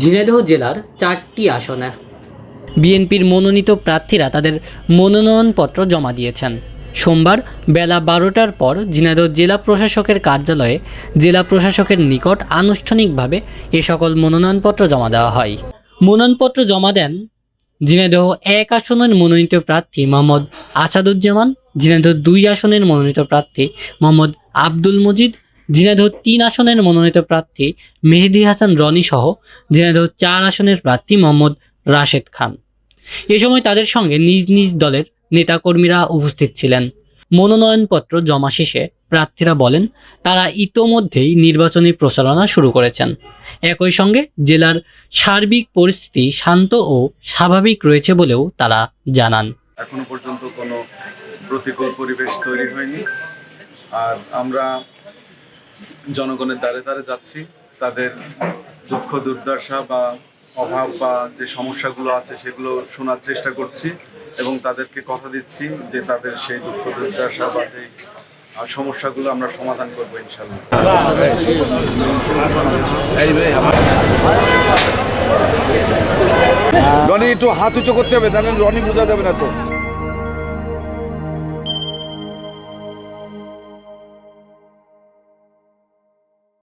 ঝিনাইদহ জেলার চারটি আসনে। বিএনপির মনোনীত প্রার্থীরা তাদের মনোনয়নপত্র জমা দিয়েছেন। সোমবার বেলা বারোটার পর ঝিনাইদহ জেলা প্রশাসকের কার্যালয়ে জেলা প্রশাসকের নিকট আনুষ্ঠানিকভাবে এ সকল মনোনয়নপত্র জমা দেওয়া হয়। মনোনয়নপত্র জমা দেন ঝিনাইদহ এক আসনের মনোনীত প্রার্থী মোহাম্মদ আসাদুজ্জামান ঝিনাইদহ দুই আসনের মনোনীত প্রার্থী মোহাম্মদ আব্দুল মজিদ ঝিনাইদহ তিন আসনের মনোনীত প্রার্থী মেহেদি হাসান রনি সহ ঝিনাইদহ চার আসনের প্রার্থী মোহাম্মদ রাশেদ খান। এ সময় তাদের সঙ্গে নিজ নিজ দলের নেতাকর্মীরা উপস্থিত ছিলেন। মনোনয়নপত্র জমা শেষে প্রার্থীরা বলেন, তারা ইতোমধ্যেই নির্বাচনী প্রচারণা শুরু করেছেন। একই সঙ্গে জেলার সার্বিক পরিস্থিতি শান্ত ও স্বাভাবিক রয়েছে বলেও তারা জানান। এখনও পর্যন্ত কোনো প্রতিকূল পরিবেশ তৈরি হয়নি। আর আমরা জনগণের দ্বারে দ্বারে যাচ্ছি। তাদের দুঃখ, দুর্দশা বা অভাব বা যে সমস্যাগুলো আছে সেগুলো শোনার চেষ্টা করছি এবং তাদেরকে কথা দিচ্ছি যে তাদের সেই দুঃখ, দুর্দশা বা সেই সমস্যাগুলো আমরা সমাধান করব ইনশাল্লাহ রনি, একটু হাত উঁচু করতে হবে তাহলে রনি বোঝা যাবে না তো।